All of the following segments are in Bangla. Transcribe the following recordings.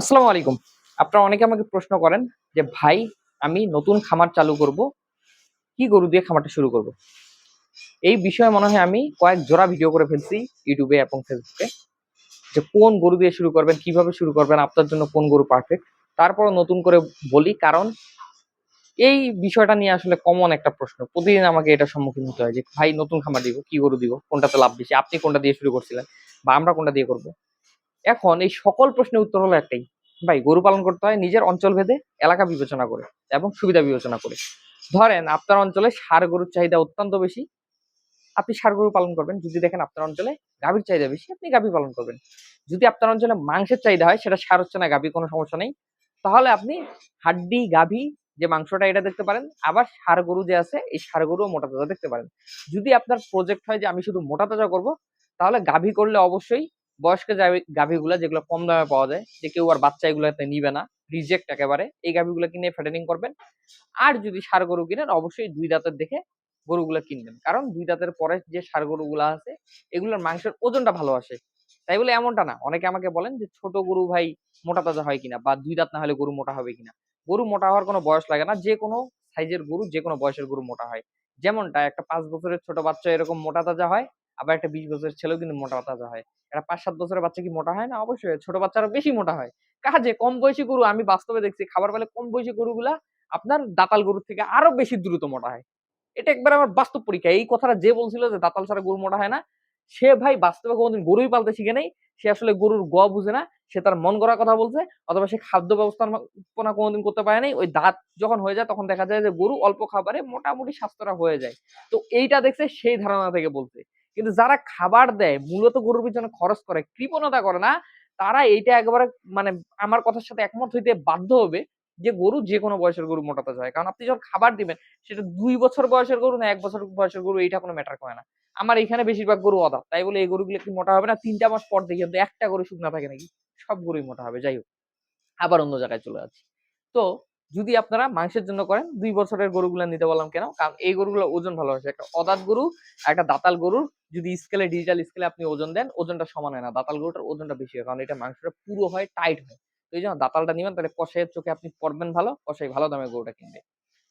আসসালামু আলাইকুম। আপনারা অনেকে আমাকে প্রশ্ন করেন যে, ভাই, আমি নতুন খামার চালু করব, কি গরু দিয়ে খামারটা শুরু করব? এই বিষয়ে মনে হয় আমি কয়েক জোড়া ভিডিও করে ফেলছি ইউটিউবে এবং ফেসবুকে, যে কোন গরু দিয়ে শুরু করবেন, কীভাবে শুরু করবেন, আপনার জন্য কোন গরু পারফেক্ট তারপর নতুন করে বলি, কারণ এই বিষয়টা নিয়ে আসলে কমন একটা প্রশ্ন। প্রতিদিন আমাকে এটা সম্মুখীন হতে হয় যে, ভাই, নতুন খামার দিব, কি গরু দিব? কোনটাতে লাভ বেশি? আপনি কোনটা দিয়ে শুরু করছিলেন? বা আমরা কোনটা দিয়ে করব? এখন এই সকল প্রশ্নের উত্তর হলো একটাই। ভাই, গরু পালন করতে হয় নিজের অঞ্চল ভেদে এলাকা বিবেচনা করে এবং সুবিধা বিবেচনা করে। ধরেন আপনার অঞ্চলে ষাড় গরুর চাহিদা অত্যন্ত বেশি। আপনি সার গরু পালন করবেন। যদি দেখেন আপনার অঞ্চলে গাভীর চাহিদা বেশি, আপনি গাভী পালন করবেন। যদি আপনার অঞ্চলে মাংসের চাহিদা হয়, সেটা সার হচ্ছে না গাভী কোনো সমস্যা নেই। তাহলে আপনি হাড্ডি, গাভী যে মাংসটা এটা দেখতে পারেন, আবার সার গরু যে আছে, এই সার গরু মোটা তাজা দেখতে পারেন। যদি আপনার প্রজেক্ট হয় যে আমি শুধু মোটা তাজা করব, তাহলে গাভী করলে অবশ্যই বয়স্ক গাভীগুলা যেগুলো কম দামে পাওয়া যায়, যে কেউ আর বাচ্চা এগুলোতে নিবে না রিজেক্ট একেবারে, এই গাভীগুলো কিনে ফ্যাটেনিং করবেন। আর যদি সার গরু কিনেন, অবশ্যই দুই দাঁতের দেখে গরুগুলো কিনবেন। কারণ দুই দাঁতের পরে যে সার গরুগুলো আছে, এগুলোর মাংসের ওজনটা ভালো আসে। তাই বলে এমনটা না। অনেকে আমাকে বলেন যে, ছোট গরু ভাই মোটা তাজা হয় কিনা? বা, দুই দাঁত না হলে গরু মোটা হবে কিনা? গরু মোটা হওয়ার কোনো বয়স লাগে না। যে কোনো সাইজের গরু, যে কোনো বয়সের গরু মোটা হয়। যেমনটা একটা পাঁচ বছরের ছোট বাচ্চা এরকম মোটা তাজা হয় আবার একটা বিশ বছরের ছেলেও কিন্তু মোটা তাজা হয়। একটা পাঁচ সাত বছরের বাচ্চা কি মোটা হয়? না, অবশ্যই। ছোট বাচ্চারা বেশি মোটা হয়। কাজে কম বয়সী গরু আমি বাস্তবে দেখছি, খাবার পেলে কম বয়সী গরুগুলা আপনার দাতাল গরুর থেকে আরও বেশি দ্রুত মোটা হয়। এটা একবার আমার বাস্তব পরীক্ষা। এই কথাটা যে বলছিল যে দাতাল ছাড়া গরু মোটা হয় না, সে ভাই বাস্তবে কোনোদিন গরুই পালতে শিখে নেই। সে আসলে গরুর গ বুঝে না। সে তার মন গড়া কথা বলছে, অথবা সে খাদ্য ব্যবস্থাপনা কোনোদিন করতে পারে নাই। ওই দাঁত যখন হয়ে যায়, তখন দেখা যায় যে গরু অল্প খাবারে মোটামুটি স্বাস্থ্যটা হয়ে যায়। তো এইটা দেখছে সেই ধারণা থেকে বলছে। কিন্তু যারা খাবার দেয়, মূলত গরুর পিছনে খরচ করে, কৃপণতা করে না, তারা এইটা একেবারে মানে আমার কথার সাথে একমত হইতে বাধ্য হবে যে গরু যে কোনো বয়সের গরু মোটাতে যায় কারণ আপনি যখন খাবার দিবেন, সেটা দুই বছর বয়সের গরু না, এক বছর বয়সের গরু, এইটা কোনো ম্যাটার করে না। আমার এখানে বেশিরভাগ গরু অদাপ তাই বলে এই গরুগুলো কি মোটা হবে না? তিনটা মাস পর দেখি কিন্তু একটা গরু শুকনা থাকে নাকি? সব গরুই মোটা হবে, যাই হোক। আবার অন্য জায়গায় চলে যাচ্ছি। তো যদি আপনারা মাংসের জন্য করেন, দুই বছরের গরুগুলো নিতে বললাম কেন? কারণ এই গরুগুলো ওজন ভালো আছে একটা অদাত গরু, একটা দাতাল গরুর, যদি স্কেলে ডিজিটাল স্কেলে আপনি ওজন দেন, ওজনটা সমান হয় না। দাতাল গরুটার ওজনটা বেশি হয়, কারণ এটা মাংসটা পুরো হয় টাইট হয়। এই জন্য দাতালটা নিবেন, তাহলে কষাইয়ের চোখে আপনি পড়বেন ভালো, কষাই ভালো দামে গরুটা কিনবে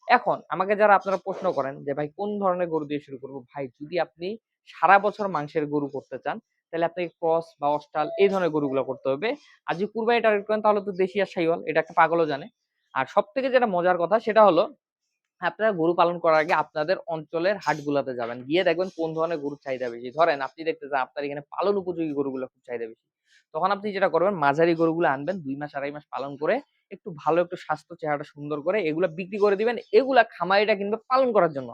এখন আমাকে যারা আপনারা প্রশ্ন করেন যে, ভাই, কোন ধরনের গরু দিয়ে শুরু করব? ভাই, যদি আপনি সারা বছর মাংসের গরু করতে চান, তাহলে আপনি ক্রস বা অস্টাল এই ধরনের গরুগুলো করতে হবে। আর যদি কুরবানি টার্গেট করেন, তাহলে তো দেশি আর সাইওয়াল, এটা একটা পাগলও জানে। আর সব থেকে যেটা মজার কথা সেটা হলো, আপনারা গরু পালন করার আগে আপনাদের অঞ্চলের হাটগুলাতে যাবেন। গিয়ে দেখবেন কোন ধরনের গরুর চাহিদা বেশি। ধরেন আপনি দেখতে চান আপনার এখানে পালন উপযোগী গরুগুলো খুব চাহিদা বেশি। তখন আপনি যেটা করবেন, মাঝারি গরুগুলো আনবেন, দুই মাস, আড়াই মাস পালন করে একটু ভালো একটু স্বাস্থ্য চেহারাটা সুন্দর করে এগুলা বিক্রি করে দিবেন। এগুলা খামারিটা কিন্তু পালন করার জন্য।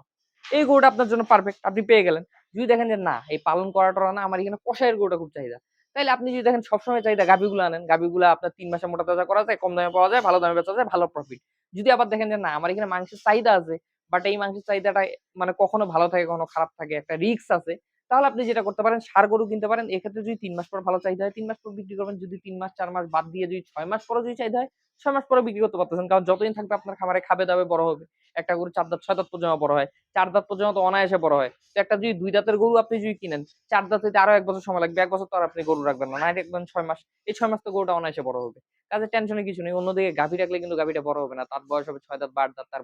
এই গরুটা আপনার জন্য পারফেক্ট আপনি পেয়ে গেলেন। যদি দেখেন যে না, এই পালন করাটা না, আমার এখানে কষাইয়ের গরুটা খুব চাহিদা। তাইলে আপনি যদি দেখেন সবসময় চাহিদা গাভিগুলো আনেন, গাভিগুলো আপনার তিন মাসে মোটা তাজা করা যায়, কম দামে পাওয়া যায়, ভালো দামে বেচা যায়, ভালো প্রফিট যদি আবার দেখেন যে না, আমার এখানে মাংসের চাহিদা আছে বাট এই মাংসের চাহিদাটা মানে কখনো ভালো থাকে, কখনো খারাপ থাকে, একটা রিস্ক আছে, তাহলে আপনি যেটা করতে পারেন, সার গরু কিনতে পারেন, এক্ষেত্রে যদি তিন মাস পর ভালো চাহিদা হয়, তিন মাস পর বিক্রি করবেন, যদি তিন মাস, চার মাস বাদ দিয়ে যদি ছয় মাস পরে যদি চাহিদা হয়, ছয় মাস পরে বিক্রি করতে পারতেছেন, কারণ যতদিন থাকবে আপনার খামারে খাবে দাবে বড় হবে। একটা গরু চার দাঁত, ছয় দাঁত পর্যন্ত বড় হয়। চার দাঁত পর্যন্ত অনায়াসে বড় হয়। তো একটা যদি দুই দাঁতের গরু আপনি যদি কিনেন, চার দাঁত আরও এক বছর সময় লাগবে, এক বছর তো আর আপনি গরু রাখবেন না। নাই দেখবেন ছয় মাস, এই ছয় মাস তো গরুটা অনায়াসে বড় হবে। কাজে টেনশনে কিছু নেই, অন্যদিকে গাভী রাখলে কিন্তু গাভীটা বড় হবে না। তার বয়স হবে ছয় দাঁত বা আট দাঁত, তার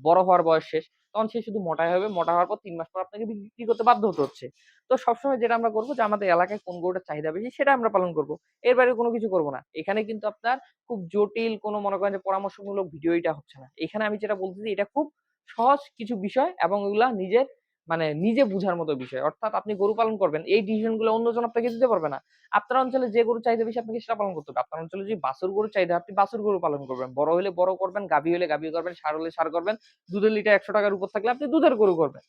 বড় হওয়ার বয়স শেষ, তখন সে শুধু মোটাই হবে, মোটা হওয়ার পর তিন মাস পর আপনাকে বিক্রি করতে বাধ্য হতে হচ্ছে। তো সবসময় যেটা আমরা করব যে, আমাদের এলাকায় কোন গরুটার চাহিদা বেশি সেটা আমরা পালন করব। এর বাইরে কোনো কিছু করব না। এখানে কিন্তু আপনার খুব জটিল কোনো মনে করেন যে, পরামর্শমূলক ভিডিও এটা হচ্ছে না। এখানে আমি যেটা বলতেছি, এটা খুব সহজ কিছু বিষয় এবং এগুলা নিজের মানে নিজে বুঝার মতো বিষয়। অর্থাৎ আপনি গরু পালন করবেন, এই ডিসিশনগুলো অন্যজন আপনাকে দিতে পারবে না। আপনার অঞ্চলে যে গরু চাহিদা বেশি আপনাকে সেটা পালন করতে হবে। আপনার অঞ্চলে যদি বাছুর গরু চাহিদা, আপনি বাছুর গরু পালন করবেন। বড় হলে বড় করবেন, গাভী হলে গাভী করবেন সার হলে সার করবেন, দুধের লিটার একশো টাকার উপর থাকলে আপনি দুধের গরু করবেন।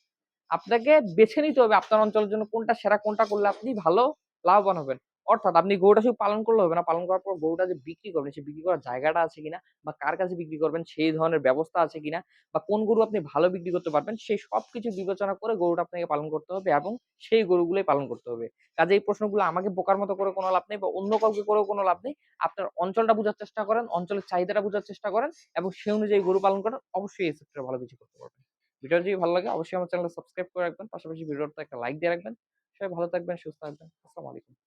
আপনাকে বেছে নিতে হবে আপনার অঞ্চলের জন্য কোনটা সেরা, কোনটা করলে আপনি ভালো, লাভবান হবেন। অর্থাৎ আপনি গরুটা শুধু পালন করলে হবে না, পালন করার পর গরুটা যে বিক্রি করবেন, সে বিক্রি করার জায়গাটা আছে কিনা বা কার কাছে বিক্রি করবেন, সেই ধরনের ব্যবস্থা আছে কিনা বা কোন গরু আপনি ভালো বিক্রি করতে পারবেন সেই সব কিছু বিবেচনা করে গরুটা আপনাকে পালন করতে হবে এবং সেই গরুগুলোই পালন করতে হবে। কাজে এই প্রশ্নগুলো আমাকে বোকার মতো করে কোনো লাভ নেই বা অন্য কাউকে করেও কোনো লাভ নেই। আপনার অঞ্চলটা বোঝার চেষ্টা করেন, অঞ্চলের চাহিদাটা বোঝার চেষ্টা করেন এবং সেই অনুযায়ী গরু পালন করেন, অবশ্যই এই সেক্টরে ভালো কিছু করতে পারবেন। ভিডিও যদি ভালো লাগে, অবশ্যই আমার চ্যানেলটা সাবস্ক্রাইব করে রাখবেন, পাশাপাশি ভিডিওটা একটা লাইক দিয়ে রাখবেন। সবাই ভালো থাকবেন, সুস্থ থাকবেন। আসসালামু আলাইকুম।